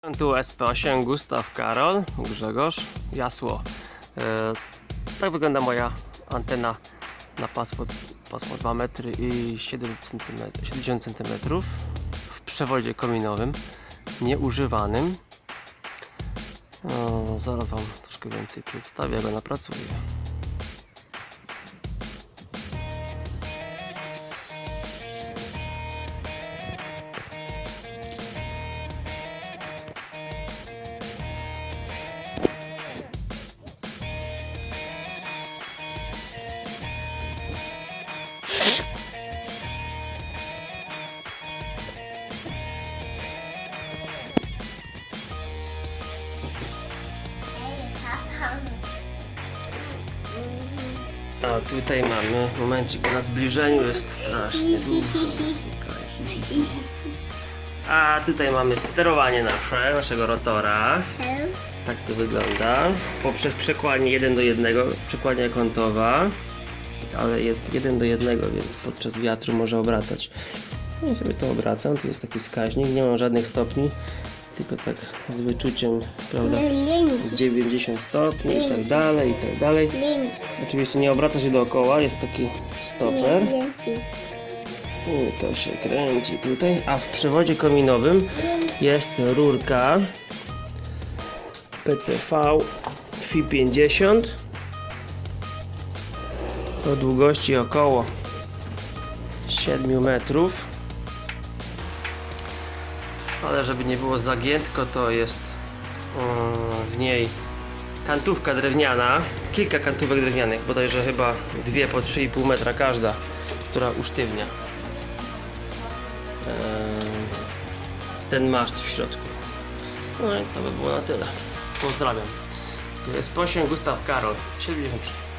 Tu SP8 Gustaw Karol, Grzegorz, Jasło. E, tak wygląda moja antena na pasmo, pasmo 2 metry i 7 cm, 70 cm w przewodzie kominowym, nieużywanym. O, zaraz Wam troszkę więcej przedstawię, jak ona pracuje. A tutaj mamy momencik na zbliżeniu, jest strasznie dużo. A tutaj mamy sterowanie nasze, naszego rotora. Tak to wygląda. Poprzez przekładnię 1 do 1, przekładnia kątowa. Ale jest 1 do 1, więc podczas wiatru może obracać. No sobie to obracam. Tu jest taki wskaźnik, nie mam żadnych stopni, tylko tak z wyczuciem, prawda? 90 stopni i tak dalej, i tak dalej. Oczywiście nie obraca się dookoła, jest taki stoper. I to się kręci tutaj. A w przewodzie kominowym jest rurka PCV FI 50 o długości około 7 metrów. Ale żeby nie było zagiętko, to jest w niej kantówka drewniana, kilka kantówek drewnianych, bodajże chyba dwie po 3,5 metra każda, która usztywnia em, ten maszt w środku. No i to by było na tyle. Pozdrawiam. To jest posiąg Gustaw Karol, 73.